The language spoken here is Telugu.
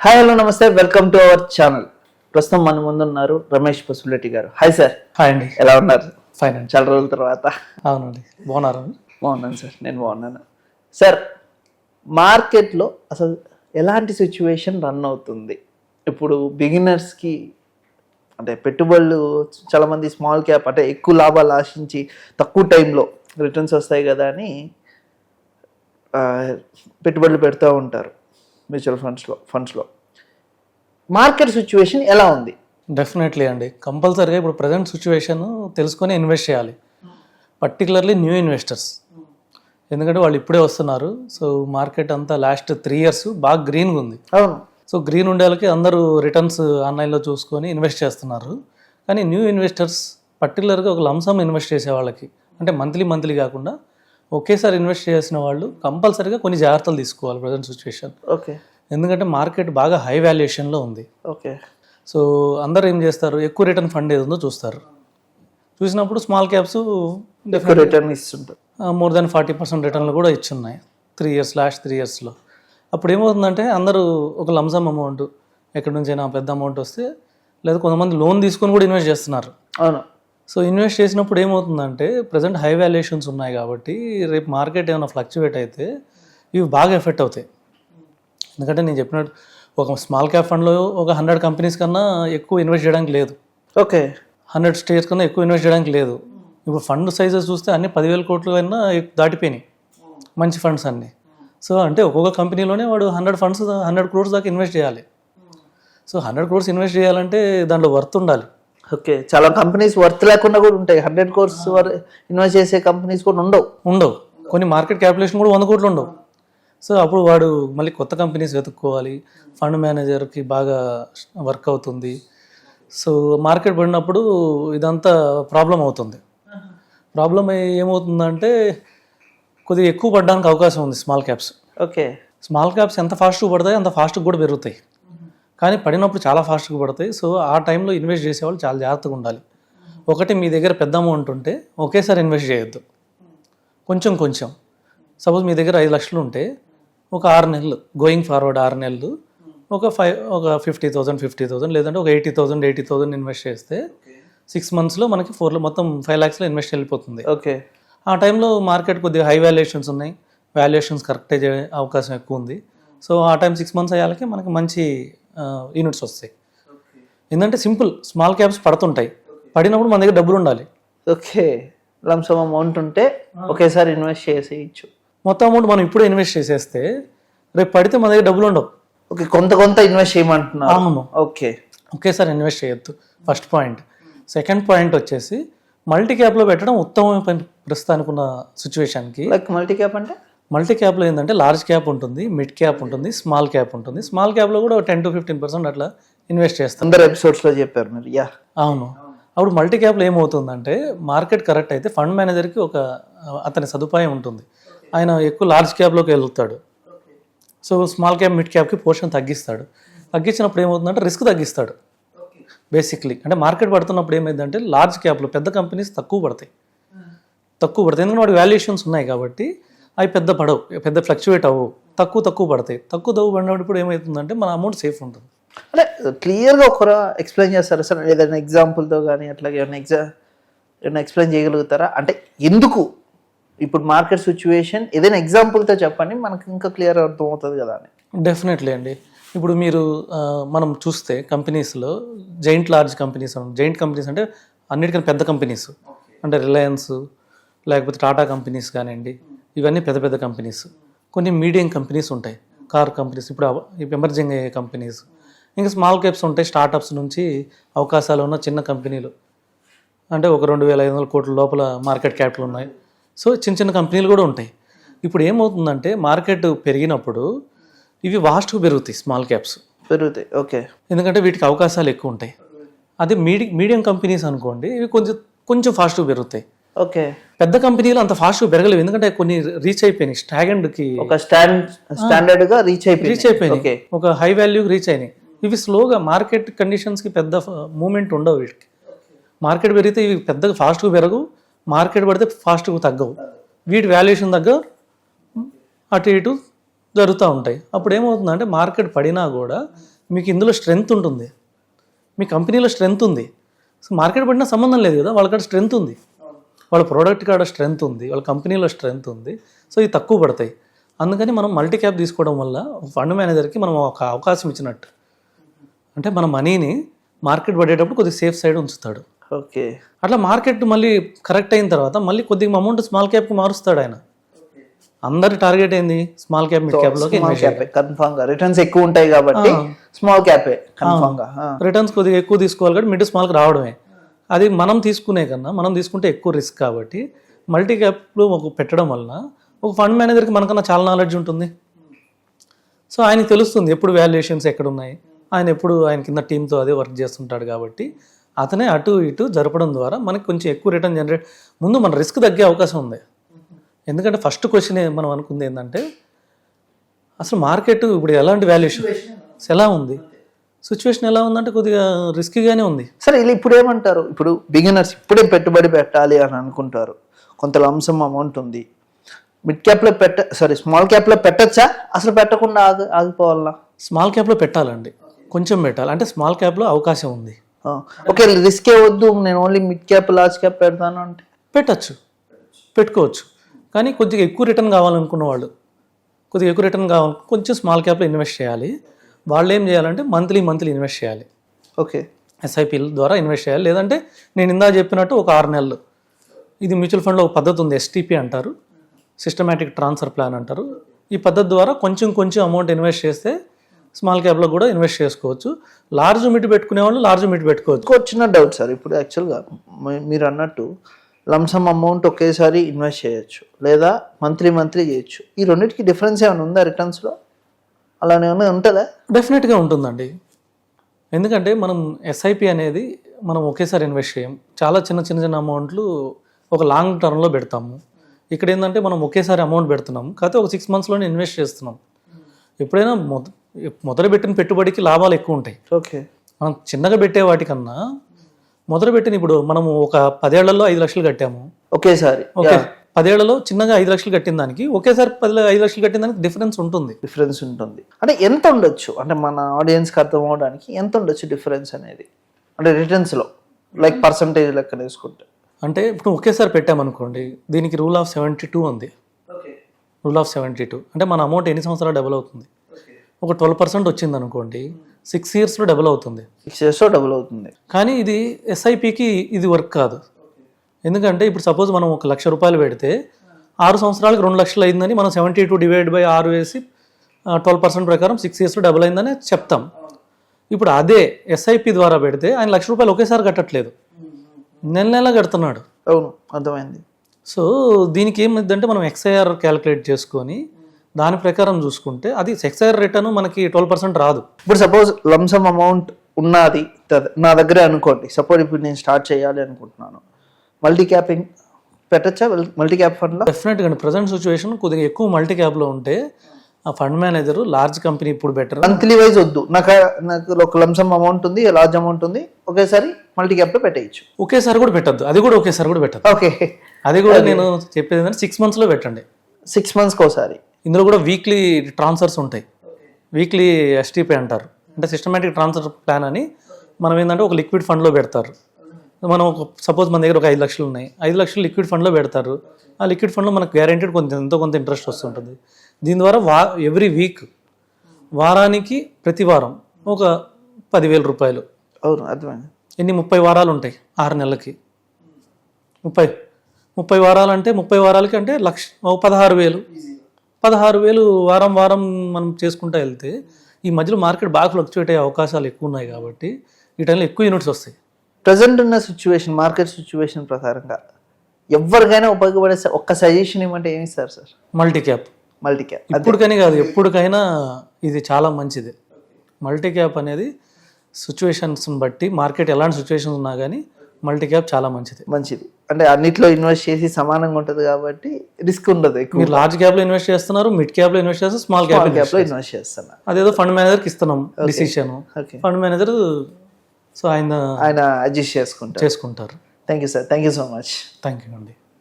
హాయ్ హలో నమస్తే. వెల్కమ్ టు అవర్ ఛానల్ ప్రస్తుతం మన ముందు ఉన్నారు రమేష్ పసుపులెట్టి గారు. హాయ్ సార్ హాయ్ అండి ఎలా ఉన్నారు? ఫైన్ అండి చాలా రోజుల తర్వాత. అవునండి. బాగున్నారు? బాగున్నాను సార్ నేను బాగున్నాను. సార్ మార్కెట్లో అసలు ఎలాంటి సిచ్యువేషన్ రన్ అవుతుంది? ఇప్పుడు బిగినర్స్కి అంటే పెట్టుబడులు చాలామంది స్మాల్ క్యాప్ అంటే ఎక్కువ లాభాలు ఆశించి తక్కువ టైంలో రిటర్న్స్ వస్తాయి కదా అని పెట్టుబడులు పెడుతూ ఉంటారు. మ్యూచువల్ ఫండ్స్లో ఫండ్స్లో మార్కెట్ సిచ్యువేషన్ ఎలా ఉంది? డెఫినెట్లీ అండి. కంపల్సరీగా ఇప్పుడు ప్రజెంట్ సిచ్యువేషన్ తెలుసుకొని ఇన్వెస్ట్ చేయాలి. పర్టికులర్లీ న్యూ ఇన్వెస్టర్స్ ఎందుకంటే వాళ్ళు ఇప్పుడే వస్తున్నారు. సో మార్కెట్ అంతా లాస్ట్ త్రీ ఇయర్స్ బాగా గ్రీన్గా ఉంది. అవును. సో గ్రీన్ ఉండే వాళ్ళకి అందరూ రిటర్న్స్ ఆన్లైన్లో చూసుకొని ఇన్వెస్ట్ చేస్తున్నారు. కానీ న్యూ ఇన్వెస్టర్స్ పర్టికులర్గా ఒక లంసమ్ ఇన్వెస్ట్ చేసే వాళ్ళకి అంటే మంత్లీ మంత్లీ కాకుండా ఒకేసారి ఇన్వెస్ట్ చేసిన వాళ్ళు కంపల్సరీగా కొన్ని జాగ్రత్తలు తీసుకోవాలి ప్రజెంట్ సిచ్యువేషన్. ఓకే. ఎందుకంటే మార్కెట్ బాగా హై వాల్యుయేషన్లో ఉంది. ఓకే. సో అందరూ ఏం చేస్తారు? ఎక్కువ రిటర్న్ ఫండ్ ఏది ఉందో చూస్తారు. చూసినప్పుడు స్మాల్ క్యాప్స్ రిటర్న్ ఇస్తుంటారు. మోర్ దాన్ ఫార్టీ పర్సెంట్ రిటర్న్లు కూడా ఇచ్చున్నాయి. త్రీ ఇయర్స్ లాస్ట్ త్రీ ఇయర్స్లో. అప్పుడు ఏమవుతుందంటే అందరూ ఒక లంసమ్ అమౌంట్ ఎక్కడి నుంచైనా పెద్ద అమౌంట్ వస్తే లేదా కొంతమంది లోన్ తీసుకొని కూడా ఇన్వెస్ట్ చేస్తున్నారు. అవును. సో ఇన్వెస్ట్ చేసినప్పుడు ఏమవుతుందంటే ప్రజెంట్ హై వాల్యుయేషన్స్ ఉన్నాయి కాబట్టి రేపు మార్కెట్ ఏమైనా ఫ్లక్చువేట్ అయితే ఇవి బాగా ఎఫెక్ట్ అవుతాయి. ఎందుకంటే నేను చెప్పినట్టు ఒక స్మాల్ క్యాప్ ఫండ్లో ఒక హండ్రెడ్ కంపెనీస్ కన్నా ఎక్కువ ఇన్వెస్ట్ చేయడానికి లేదు. ఓకే. హండ్రెడ్ స్టేట్స్ కన్నా ఎక్కువ ఇన్వెస్ట్ చేయడానికి లేదు. ఇప్పుడు ఫండ్ సైజెస్ చూస్తే అన్ని పదివేల కోట్ల కన్నా ఎక్కు- దాటిపోయినాయి. మంచి ఫండ్స్ అన్నీ. సో అంటే ఒక్కొక్క కంపెనీలోనే వాడు హండ్రెడ్ ఫండ్స్ హండ్రెడ్ క్రోర్స్ దాకా ఇన్వెస్ట్ చేయాలి. సో హండ్రెడ్ క్రోర్స్ ఇన్వెస్ట్ చేయాలంటే దాంట్లో వర్త్ ఉండాలి. ఓకే. చాలా కంపెనీస్ వర్త్ లేకుండా కూడా ఉంటాయి. హండ్రెడ్ కోర్స్ ఇన్వెస్ట్ చేసే కంపెనీస్ కూడా ఉండవు. ఉండవు. కొన్ని మార్కెట్ క్యాపిటలేషన్ కూడా వంద కోట్లు ఉండవు. సో అప్పుడు వాడు మళ్ళీ కొత్త కంపెనీస్ వెతుక్కోవాలి. ఫండ్ మేనేజర్కి బాగా వర్క్ అవుతుంది. సో మార్కెట్ పడినప్పుడు ఇదంతా ప్రాబ్లం అవుతుంది. ప్రాబ్లం ఏమవుతుందంటే కొద్దిగా ఎక్కువ పడడానికి అవకాశం ఉంది small caps okay. Small caps ఎంత ఫాస్ట్గా పడతాయి అంత ఫాస్ట్గా కూడా పెరుగుతాయి. కానీ పడినప్పుడు చాలా ఫాస్ట్గా పడతాయి. సో ఆ టైంలో ఇన్వెస్ట్ చేసేవాళ్ళు చాలా జాగ్రత్తగా ఉండాలి. ఒకటి మీ దగ్గర పెద్ద అమౌంట్ ఉంటే ఒకేసారి ఇన్వెస్ట్ చేయొద్దు. కొంచెం కొంచెం. సపోజ్ మీ దగ్గర ఐదు లక్షలు ఉంటే ఒక ఆరు నెలలు గోయింగ్ ఫార్వర్డ్ ఆరు నెలలు ఒక ఫైవ్ ఒక ఫిఫ్టీ థౌసండ్ ఫిఫ్టీ థౌసండ్ లేదంటే ఒక eighty thousand eighty thousand invest చేస్తే సిక్స్ మంత్స్లో మనకి ఫోర్లో మొత్తం ఫైవ్ ల్యాక్స్లో ఇన్వెస్ట్ వెళ్ళిపోతుంది. ఓకే ఆ టైంలో మార్కెట్ కొద్దిగా హై వాల్యుయేషన్స్ ఉన్నాయి. వాల్యుయేషన్స్ కరెక్ట్ అయ్యే అవకాశం ఎక్కువ ఉంది. సో ఆ టైం సిక్స్ మంత్స్ అయ్యాలకి మనకి మంచి యూనిట్స్ వస్తాయి. ఏంటంటే సింపుల్ స్మాల్ క్యాప్స్ పడుతుంటాయి. పడినప్పుడు మన దగ్గర డబ్బులు ఉండాలి. ఓకే. లంసమ్ అమౌంట్ ఉంటే ఒకేసారి ఇన్వెస్ట్ చేసేయచ్చు. మొత్తం అమౌంట్ మనం ఇప్పుడే ఇన్వెస్ట్ చేసేస్తే రేపు పడితే మన దగ్గర డబ్బులు ఉండవు. ఓకే కొంత కొంత ఇన్వెస్ట్ చేయమంటున్నారు. అవును. ఓకే. ఒకేసారి ఇన్వెస్ట్ చేయొద్దు ఫస్ట్ పాయింట్. సెకండ్ పాయింట్ వచ్చేసి మల్టీ క్యాప్లో పెట్టడం ఉత్తమమైన ప్రస్తుతానికి ఉన్న సిచ్యువేషన్కి. లైక్ మల్టీ క్యాప్ అంటే? మల్టీ క్యాప్లో ఏంటంటే లార్జ్ క్యాప్ ఉంటుంది మిడ్ క్యాప్ ఉంటుంది స్మాల్ క్యాప్ ఉంటుంది. స్మాల్ క్యాప్లో కూడా టెన్ టు ఫిఫ్టీన్ పర్సెంట్ అట్లా ఇన్వెస్ట్ చేస్తాం అందరు ఎపిసోడ్స్లో చెప్పారు మీరు యా. అవును. అప్పుడు మల్టీ క్యాప్లో ఏమవుతుందంటే మార్కెట్ కరెక్ట్ అయితే ఫండ్ మేనేజర్కి ఒక అతని సదుపాయం ఉంటుంది. ఆయన ఎక్కువ లార్జ్ క్యాప్లోకి వెళ్తాడు. సో స్మాల్ క్యాప్ మిడ్ క్యాప్కి పోర్షన్ తగ్గిస్తాడు. తగ్గించినప్పుడు ఏమవుతుందంటే రిస్క్ తగ్గిస్తాడు. బేసిక్లీ అంటే మార్కెట్ పడుతున్నప్పుడు ఏమైందంటే లార్జ్ క్యాప్లో పెద్ద కంపెనీస్ తక్కువ పడతాయి. తక్కువ పడతాయి. ఎందుకంటే వాటి వాల్యుయేషన్స్ ఉన్నాయి కాబట్టి అవి పెద్ద పడవు పెద్ద ఫ్లక్చువేట్ అవ్వవు. తక్కువ తక్కువ పడతాయి. తక్కువ తక్కువ పడినప్పుడు ఏమవుతుందంటే మన అమౌంట్ సేఫ్ ఉంటుంది. అంటే క్లియర్గా ఒక ఎక్స్ప్లెయిన్ చేస్తారా? సార్ ఏదైనా ఎగ్జాంపుల్తో కానీ అట్లాగే ఏమైనా ఎగ్జా ఏమైనా ఎక్స్ప్లెయిన్ చేయగలుగుతారా? అంటే ఎందుకు? ఇప్పుడు మార్కెట్ సిచ్యువేషన్ ఏదైనా ఎగ్జాంపుల్తో చెప్పండి మనకు ఇంకా క్లియర్ అర్థం అవుతుంది కదా అని. డెఫినెట్లీ అండి. ఇప్పుడు మీరు మనం చూస్తే కంపెనీస్లో giant large companies giant companies అంటే అన్నిటికన్నా పెద్ద కంపెనీస్ అంటే రిలయన్స్ లేకపోతే టాటా కంపెనీస్ కానివ్వండి ఇవన్నీ పెద్ద పెద్ద కంపెనీస్. కొన్ని మీడియం కంపెనీస్ ఉంటాయి. కార్ కంపెనీస్ ఇప్పుడు ఎమర్జింగ్ అయ్యే కంపెనీస్. ఇంకా స్మాల్ క్యాప్స్ ఉంటాయి స్టార్టప్స్ నుంచి అవకాశాలు ఉన్న చిన్న కంపెనీలు. అంటే ఒక రెండు వేల ఐదు వందల కోట్ల లోపల మార్కెట్ క్యాపిటల్ ఉన్నాయి. సో చిన్న చిన్న కంపెనీలు కూడా ఉంటాయి. ఇప్పుడు ఏమవుతుందంటే మార్కెట్ పెరిగినప్పుడు ఇవి వాస్ట్గా పెరుగుతాయి స్మాల్ క్యాప్స్. పెరుగుతాయి. ఓకే. ఎందుకంటే వీటికి అవకాశాలు ఎక్కువ ఉంటాయి. అదే మీడి మీడియం కంపెనీస్ అనుకోండి ఇవి కొంచెం కొంచెం ఫాస్ట్గా పెరుగుతాయి. ఓకే. పెద్ద కంపెనీలు అంత ఫాస్ట్గా పెరగలేవు. ఎందుకంటే కొన్ని రీచ్ అయిపోయినాయి. స్టాగండ్కి ఒక స్టాండ్ స్టాండర్డ్గా రీచ్ అయిపోయింది రీచ్ అయిపోయినాయి. ఒక హై వాల్యూకి రీచ్ అయినాయి. ఇవి స్లోగా మార్కెట్ కండిషన్స్కి పెద్ద మూమెంట్ ఉండవు వీటికి మార్కెట్ పెరిగితే ఇవి పెద్దగా ఫాస్ట్గా పెరగవు. మార్కెట్ పడితే ఫాస్ట్గా తగ్గవు. వీటి వాల్యుయేషన్ తగ్గ అటు ఇటు జరుగుతూ ఉంటాయి. అప్పుడు ఏమవుతుందంటే మార్కెట్ పడినా కూడా మీకు ఇందులో స్ట్రెంగ్త్ ఉంటుంది. మీ కంపెనీలో స్ట్రెంగ్త్ ఉంది. సో మార్కెట్ పడినా సంబంధం లేదు కదా. వాళ్ళకాడ స్ట్రెంగ్త్ ఉంది. వాళ్ళ ప్రోడక్ట్ కాడ స్ట్రెంగ్త్ ఉంది వాళ్ళ కంపెనీలో స్ట్రెంగ్త్ ఉంది సో ఇవి తక్కువ పడతాయి. అందుకని మనం మల్టీ క్యాప్ తీసుకోవడం వల్ల ఫండ్ మేనేజర్కి మనం ఒక అవకాశం ఇచ్చినట్టు. అంటే మన మనీని మార్కెట్ పడేటప్పుడు కొద్దిగా సేఫ్ సైడ్ ఉంచుతాడు. ఓకే. అట్లా మార్కెట్ మళ్ళీ కరెక్ట్ అయిన తర్వాత మళ్ళీ కొద్దిగా అమౌంట్ స్మాల్ క్యాప్కి మారుస్తాడు ఆయన. అందరి టార్గెట్ ఏంది? స్మాల్ క్యాప్ మిడ్ స్మాల్ క్యాపే కన్ఫామ్గా. రిటర్న్స్ ఎక్కువ ఉంటాయి కాబట్టి స్మాల్ క్యాపే గా. రిటర్న్స్ కొద్దిగా ఎక్కువ తీసుకోవాలి కాబట్టి మిడ్ స్మాల్కి రావడమే. అది మనం తీసుకునే కన్నా మనం తీసుకుంటే ఎక్కువ రిస్క్ కాబట్టి మల్టీ క్యాప్లో ఒక పెట్టడం వలన ఒక ఫండ్ మేనేజర్కి మనకన్నా చాలా నాలెడ్జ్ ఉంటుంది. సో ఆయనకి తెలుస్తుంది ఎప్పుడు వాల్యుయేషన్స్ ఎక్కడ ఉన్నాయి ఆయన ఎప్పుడు ఆయన కింద టీంతో అదే వర్క్ చేస్తుంటాడు కాబట్టి అతనే అటు ఇటు జరపడం ద్వారా మనకి కొంచెం ఎక్కువ రిటర్న్ జనరేట్ ముందు మన రిస్క్ తగ్గే అవకాశం ఉంది. ఎందుకంటే ఫస్ట్ క్వశ్చన్ మనం అనుకుంది ఏంటంటే అసలు మార్కెట్ ఇప్పుడు ఎలాంటి వాల్యుయేషన్ ఎలా ఉంది? సిచ్యువేషన్ ఎలా ఉందంటే కొద్దిగా రిస్కీగానే ఉంది. సరే ఇలా ఇప్పుడు ఏమంటారు? ఇప్పుడు బిగినర్స్ ఇప్పుడే పెట్టుబడి పెట్టాలి అని అనుకుంటారు. కొంత లంసం అమౌంట్ ఉంది. మిడ్ క్యాప్లో పెట్ట సారీ స్మాల్ క్యాప్లో పెట్టచ్చా? అసలు పెట్టకుండా ఆగి ఆగిపోవాలా? స్మాల్ క్యాప్లో పెట్టాలండి. కొంచెం పెట్టాలి. అంటే స్మాల్ క్యాప్లో అవకాశం ఉంది. ఓకే రిస్కే వద్దు. నేను only mid cap large cap పెడతాను అంటే. పెట్టచ్చు. పెట్టుకోవచ్చు. కానీ కొద్దిగా ఎక్కువ రిటర్న్ కావాలనుకున్న వాళ్ళు కొద్దిగా ఎక్కువ రిటర్న్ కావాలి కొంచెం స్మాల్ క్యాప్లో ఇన్వెస్ట్ చేయాలి. వాళ్ళు ఏం చేయాలంటే మంత్లీ మంత్లీ ఇన్వెస్ట్ చేయాలి. ఓకే. ఎస్ఐపిల ద్వారా ఇన్వెస్ట్ చేయాలి. లేదంటే నేను ఇందా చెప్పినట్టు ఒక ఆరు నెలలు. ఇది మ్యూచువల్ ఫండ్లో ఒక పద్ధతి ఉంది ఎస్టీపీ అంటారు. సిస్టమేటిక్ ట్రాన్స్ఫర్ ప్లాన్ అంటారు. ఈ పద్ధతి ద్వారా కొంచెం కొంచెం అమౌంట్ ఇన్వెస్ట్ చేస్తే స్మాల్ క్యాప్లో కూడా ఇన్వెస్ట్ చేసుకోవచ్చు. లార్జ్ మిట్ పెట్టుకునే వాళ్ళు లార్జ్ మిట్ పెట్టుకోవచ్చు. చిన్న డౌట్ సార్ ఇప్పుడు యాక్చువల్గా మీరు అన్నట్టు లంసమ్ అమౌంట్ ఒకేసారి ఇన్వెస్ట్ చేయొచ్చు. లేదా మంత్లీ మంత్లీ చేయొచ్చు. ఈ రెండింటికి డిఫరెన్స్ ఏమైనా ఉందా రిటర్న్స్లో అలానే ఏమైనా ఉంటుందా? డెఫినెట్గా ఉంటుందండి. ఎందుకంటే మనం ఎస్ఐపి అనేది మనం ఒకేసారి ఇన్వెస్ట్ చేయం. చాలా చిన్న చిన్న చిన్న అమౌంట్లు ఒక లాంగ్ టర్మ్లో పెడతాము. ఇక్కడ ఏంటంటే మనం ఒకేసారి అమౌంట్ పెడుతున్నాం కాకపోతే ఒక సిక్స్ మంత్స్లోనే ఇన్వెస్ట్ చేస్తున్నాం. ఎప్పుడైనా మొద మొదలు పెట్టిన పెట్టుబడికి లాభాలు ఎక్కువ ఉంటాయి. ఓకే. మనం చిన్నగా పెట్టే వాటికన్నా మొదలు పెట్టిన ఇప్పుడు మనము ఒక పదేళ్ళలో ఐదు లక్షలు కట్టాము. ఒకేసారి. ఓకే పదేళ్ళలో చిన్నగా ఐదు లక్షలు కట్టిన దానికి ఒకేసారి పది ఐదు లక్షలు కట్టిన దానికి డిఫరెన్స్ ఉంటుంది. డిఫరెన్స్ ఉంటుంది. అంటే ఎంత ఉండొచ్చు? అంటే మన ఆడియన్స్కి అర్థం అవడానికి ఎంత ఉండొచ్చు డిఫరెన్స్ అనేది? అంటే రిటర్న్స్లో లైక్ పర్సంటేజ్ లెక్క తీసుకుంటే. అంటే ఇప్పుడు ఒకేసారి పెట్టామనుకోండి దీనికి రూల్ ఆఫ్ సెవెంటీ టూ ఉంది. Rule of seventy two. అంటే మన అమౌంట్ ఎన్ని సంవత్సరాలు డబుల్ అవుతుంది? ఒక ట్వెల్వ్ పర్సెంట్ వచ్చింది అనుకోండి సిక్స్ ఇయర్స్లో డబుల్ అవుతుంది. సిక్స్ ఇయర్స్లో డబుల్ అవుతుంది. కానీ ఇది ఎస్ఐపికి ఇది వర్క్ కాదు. ఎందుకంటే ఇప్పుడు సపోజ్ మనం ఒక లక్ష రూపాయలు పెడితే ఆరు సంవత్సరాలకు రెండు లక్షలు అయిందని మనం సెవెంటీ టూ డివైడ్ బై ఆరు వేసి ట్వెల్వ్ పర్సెంట్ ప్రకారం సిక్స్ ఇయర్స్లో డబుల్ అయిందని చెప్తాం. ఇప్పుడు అదే ఎస్ఐపి ద్వారా పెడితే ఆయన లక్ష రూపాయలు ఒకేసారి కట్టట్లేదు. నెల నెల కడుతున్నాడు. అవును అర్థమైంది. సో దీనికి ఏమైందంటే మనం ఎక్స్ఐఆర్ క్యాలిక్యులేట్ చేసుకొని దాని ప్రకారం చూసుకుంటే అది ఎక్స్ఐఆర్ రిటర్న్ మనకి ట్వెల్వ్ పర్సెంట్ రాదు. ఇప్పుడు సపోజ్ లంసమ్ అమౌంట్ ఉన్నది నా దగ్గరే అనుకోండి. సపోజ్ ఇప్పుడు నేను స్టార్ట్ చేయాలి అనుకుంటున్నాను. మల్టీ క్యాపింగ్ పెట్టచ్చా మల్టీ క్యాప్ ఫండ్లో డెఫినెట్గా అండి. ప్రజెంట్ సిచ్యువేషన్ కొద్దిగా ఎక్కువ మల్టీ క్యాప్లో ఉంటే ఆ ఫండ్ మేనేజర్ లార్జ్ కంపెనీ ఇప్పుడు బెటర్ మంత్లీ వైజ్ వద్దు. నాకు నాకు ఒక లంసమ్ అమౌంట్ ఉంది లార్జ్ అమౌంట్ ఉంది. ఒకేసారి మల్టీ క్యాప్లో పెట్టేయచ్చు. ఒకేసారి కూడా పెట్టద్దు. అది కూడా ఒకేసారి కూడా పెట్టద్దు. ఓకే. అది కూడా నేను చెప్పేది ఏంటంటే సిక్స్ మంత్స్లో పెట్టండి. సిక్స్ మంత్స్కి ఒకసారి. ఇందులో కూడా వీక్లీ ట్రాన్స్ఫర్స్ ఉంటాయి. వీక్లీ ఎస్టీపీ అంటారు. అంటే సిస్టమేటిక్ ట్రాన్స్ఫర్ ప్లాన్ అని మనం ఏంటంటే ఒక లిక్విడ్ ఫండ్లో పెడతారు. మనం ఒక సపోజ్ మన దగ్గర ఒక ఐదు లక్షలు ఉన్నాయి. ఐదు లక్షలు లిక్విడ్ ఫండ్లో పెడతారు. ఆ లిక్విడ్ ఫండ్లో మనకు గ్యారెంటీడ్ కొంత ఎంతో కొంత ఇంట్రెస్ట్ వస్తుంటుంది. దీని ద్వారా వా ఎవ్రీ వీక్ వారానికి ప్రతి వారం ఒక పదివేల రూపాయలు. అవును అర్థమైంది. ఎన్ని? ముప్పై వారాలు ఉంటాయి ఆరు నెలలకి. ముప్పై. ముప్పై వారాలు అంటే ముప్పై వారాలకి అంటే లక్ష పదహారు వేలు. పదహారు వేలు వారం వారం మనం చేసుకుంటూ వెళ్తే ఈ మధ్యలో మార్కెట్ బాగా ఫ్లక్చువేట్ అయ్యే అవకాశాలు ఎక్కువ ఉన్నాయి కాబట్టి ఈ టైంలో ఎక్కువ యూనిట్స్ వస్తాయి. ప్రజెంట్ ఉన్న సిచ్యువేషన్ మార్కెట్ సిచ్యువేషన్ ప్రకారంగా ఎవరికైనా ఉపయోగపడే ఒక్క సజెషన్ ఇవ్వమంటే ఏమి ఇస్తారు sir? Multi cap multi cap ఇప్పటికని కాదు ఎప్పటికైనా ఇది చాలా మంచిది. మల్టీ క్యాప్ అనేది సిచ్యువేషన్స్ని బట్టి మార్కెట్ ఎలాంటి సిచ్యువేషన్స్ ఉన్నా కానీ మల్టీ క్యాప్ చాలా మంచిది. మంచిది. అంటే అన్నిట్లో ఇన్వెస్ట్ చేసి సమానంగా ఉంటుంది కాబట్టి రిస్క్ ఉండదు ఎక్కువ. మీరు లార్జ్ క్యాప్లో ఇన్వెస్ట్ చేస్తున్నారు మిడ్ క్యాప్లో ఇన్వెస్ట్ చేస్తారు స్మాల్ క్యాప్ క్యాప్లో ఇన్వెస్ట్ చేస్తున్నా అదేదో ఫండ్ మేనేజర్కి ఇస్తున్నాం డిసిషన్ ఫండ్ మేనేజర్ సో ఆయన ఆయన అడ్జస్ట్ చేసుకుంటారు. చేసుకుంటారు. Thank you sir thank you so much thank you అండి